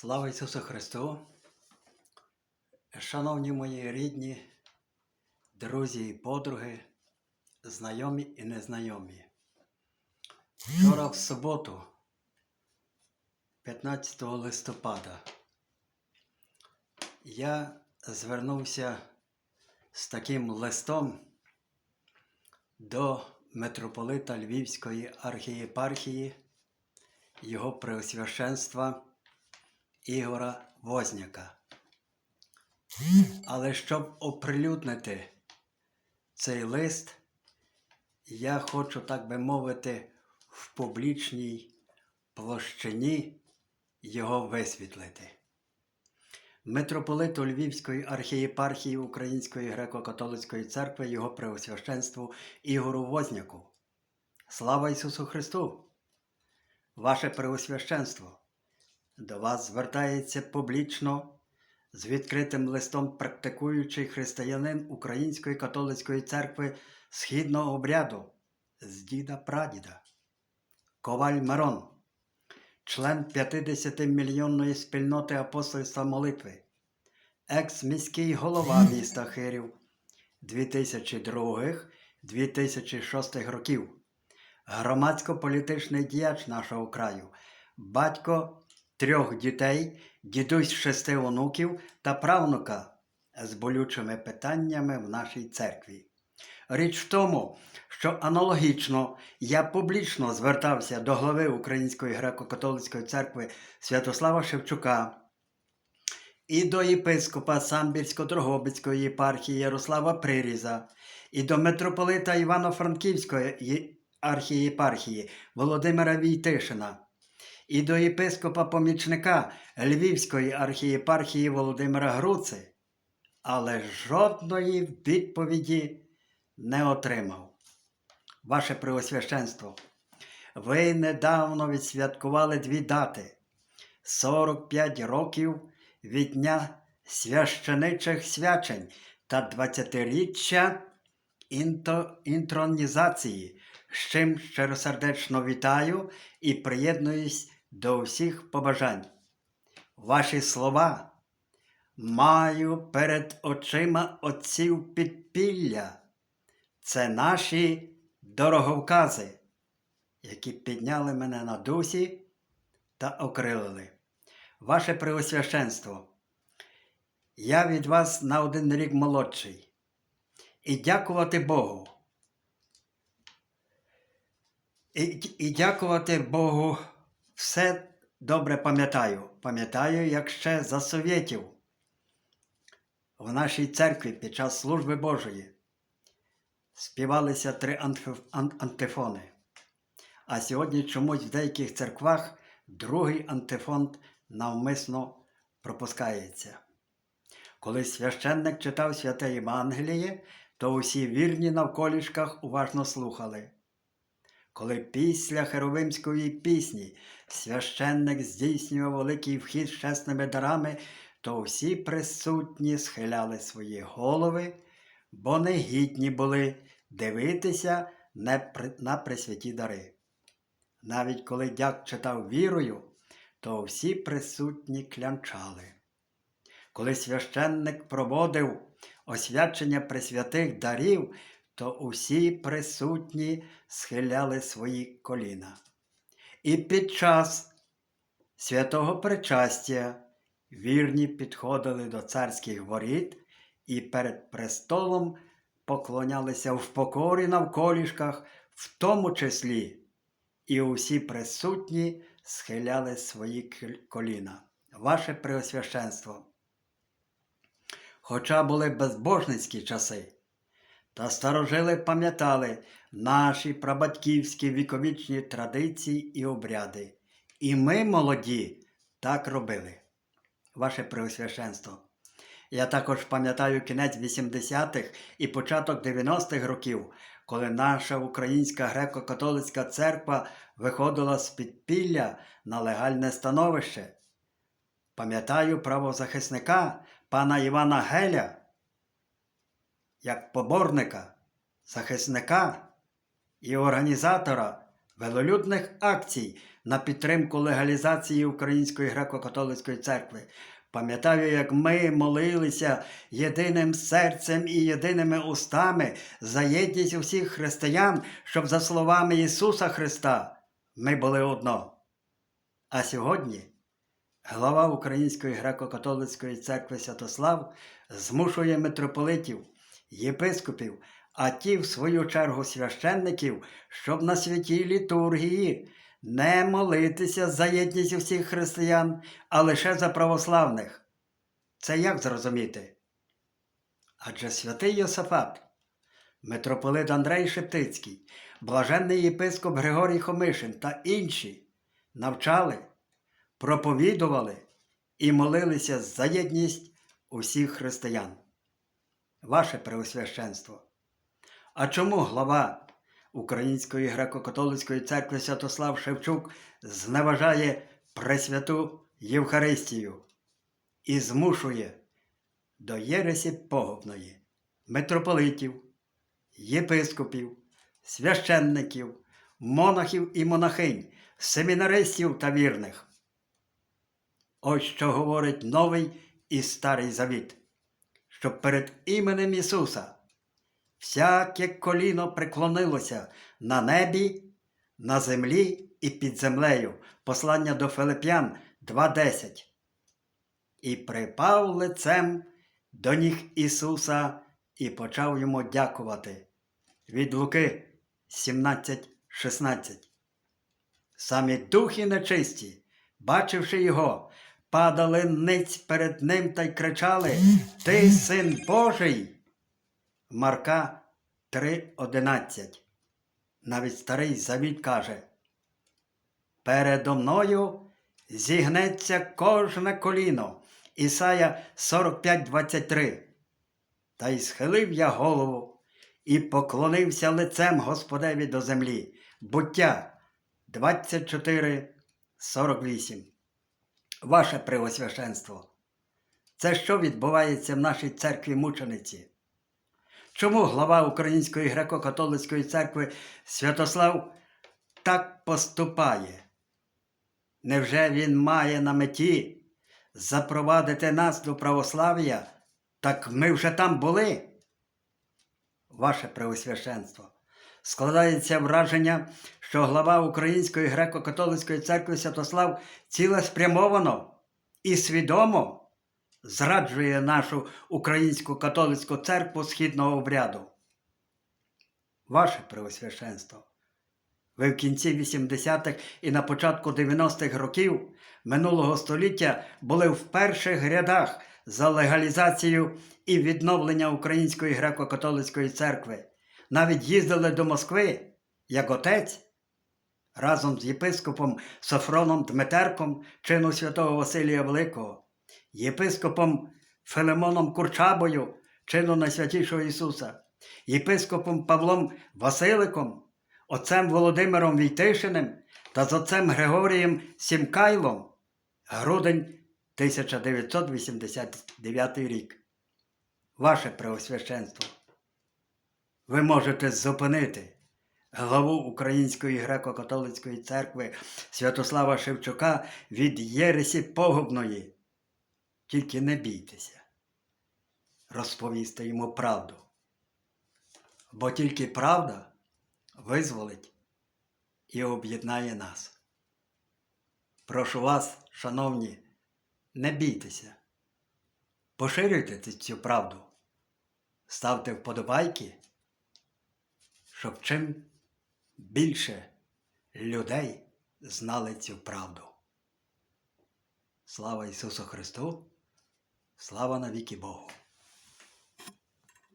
Слава Ісусу Христу! Шановні мої рідні, друзі і подруги, знайомі і незнайомі. Вчора в суботу, 15 листопада, я звернувся з таким листом до митрополита Львівської архієпархії, його преосвященства Ігора Возняка. Але щоб оприлюднити цей лист, я хочу, так би мовити, в публічній площині його висвітлити. Митрополиту Львівської архієпархії Української греко-католицької церкви його преосвященству Ігору Возняку. Слава Ісусу Христу! Ваше Преосвященство! До вас звертається публічно з відкритим листом практикуючий християнин Української католицької церкви східного обряду з діда прадіда. Коваль Мирон, член 50-мільйонної спільноти апостольства молитви, екс-міський голова міста Хирів 2002-2006 років, громадсько-політичний діяч нашого краю, батько трьох дітей, дідусь шести онуків та правнука з болючими питаннями в нашій церкві. Річ в тому, що аналогічно я публічно звертався до глави Української греко-католицької церкви Святослава Шевчука і до єпископа Самбірсько-Дрогобицької єпархії Ярослава Приріза, і до митрополита Івано-Франківської архієпархії Володимира Війтишина, і до єпископа помічника Львівської архієпархії Володимира Груци, але жодної відповіді не отримав. Ваше Преосвященство, ви недавно відсвяткували дві дати 45 років від Дня священичих свячень та 20-річчя інтронізації, з чим щиросердечно вітаю і приєднуюсь до всіх побажань. Ваші слова маю перед очима отців підпілля. Це наші дороговкази, які підняли мене на дусі та окрилили. Ваше Преосвященство, я від вас на один рік молодший. І дякувати Богу. І, і дякувати Богу, все добре пам'ятаю. Пам'ятаю, як ще за совєтів в нашій церкві під час служби Божої співалися три антифони. А сьогодні чомусь в деяких церквах другий антифон навмисно пропускається. Коли священник читав святе Євангеліє, то усі вірні навколішках уважно слухали. Коли після херовимської пісні священник здійснював великий вхід з чесними дарами, то всі присутні схиляли свої голови, бо не гідні були дивитися на пресвяті дари. Навіть коли дяк читав вірою, то всі присутні клянчали. Коли священник проводив освячення пресвятих дарів, то усі присутні схиляли свої коліна. І під час святого причастя вірні підходили до царських воріт і перед престолом поклонялися в покорі навколішках, в тому числі і усі присутні схиляли свої коліна. Ваше Преосвященство. Хоча були безбожницькі часи, та старожили пам'ятали наші прабатьківські віковічні традиції і обряди. І ми, молоді, так робили. Ваше Преосвященство. Я також пам'ятаю кінець 80-х і початок 90-х років, коли наша українська греко-католицька церква виходила з підпілля на легальне становище. Пам'ятаю правозахисника пана Івана Геля, як поборника, захисника і організатора велолюдних акцій на підтримку легалізації Української греко-католицької церкви. Пам'ятаю, як ми молилися єдиним серцем і єдиними устами за єдність усіх християн, щоб за словами Ісуса Христа ми були одно. А сьогодні глава Української греко-католицької церкви Святослав змушує митрополитів, єпископів, а ті, в свою чергу, священників, щоб на святій літургії не молитися за єдність усіх християн, а лише за православних. Це як зрозуміти? Адже святий Йосафат, митрополит Андрей Шептицький, блаженний єпископ Григорій Хомишин та інші навчали, проповідували і молилися за єдність усіх християн. Ваше Преосвященство. А чому глава Української греко-католицької церкви Святослав Шевчук зневажає Пресвяту Євхаристію і змушує до Єресі погубної митрополитів, єпископів, священників, монахів і монахинь, семінаристів та вірних. Ось що говорить новий і старий завіт, що перед іменем Ісуса всяке коліно преклонилося на небі, на землі і під землею. Послання до Филип'ян 2.10. І припав лицем до ніг Ісуса і почав йому дякувати. Від Луки 17.16. Самі духи нечисті, бачивши його, падали ниць перед ним та й кричали Ти син Божий. Марка 3.11. Навіть старий завіт каже Передо мною зігнеться кожне коліно. Ісая 45.23. Та й схилив я голову і поклонився лицем Господеві до землі. Буття 24.48. Ваше Преосвященство. Це що відбувається в нашій церкві мучениці? Чому глава Української греко-католицької церкви Святослав так поступає? Невже він має на меті запровадити нас до православ'я? Так ми вже там були? Ваше Преосвященство. Складається враження, що глава Української греко-католицької церкви Святослав цілеспрямовано і свідомо зраджує нашу українську католицьку церкву східного обряду. Ваше Преосвященство, ви в кінці 80-х і на початку 90-х років минулого століття були в перших рядах за легалізацію і відновлення Української греко-католицької церкви. Навіть їздили до Москви як отець разом з єпископом Софроном Дмитерком чину святого Василія Великого єпископом Филимоном Курчабою, чину Найсвятішого Ісуса, єпископом Павлом Василиком, отцем Володимиром Війтишиним та з отцем Григорієм Сімкайлом, грудень 1989 рік. Ваше Преосвященство, ви можете зупинити главу Української греко-католицької церкви Святослава Шевчука від Єресі Погубної. Тільки не бійтеся розповісти йому правду. Бо тільки правда визволить і об'єднає нас. Прошу вас, шановні, не бійтеся. Поширюйте цю правду, ставте вподобайки, щоб чим більше людей знали цю правду. Слава Ісусу Христу! Слава навіки Богу!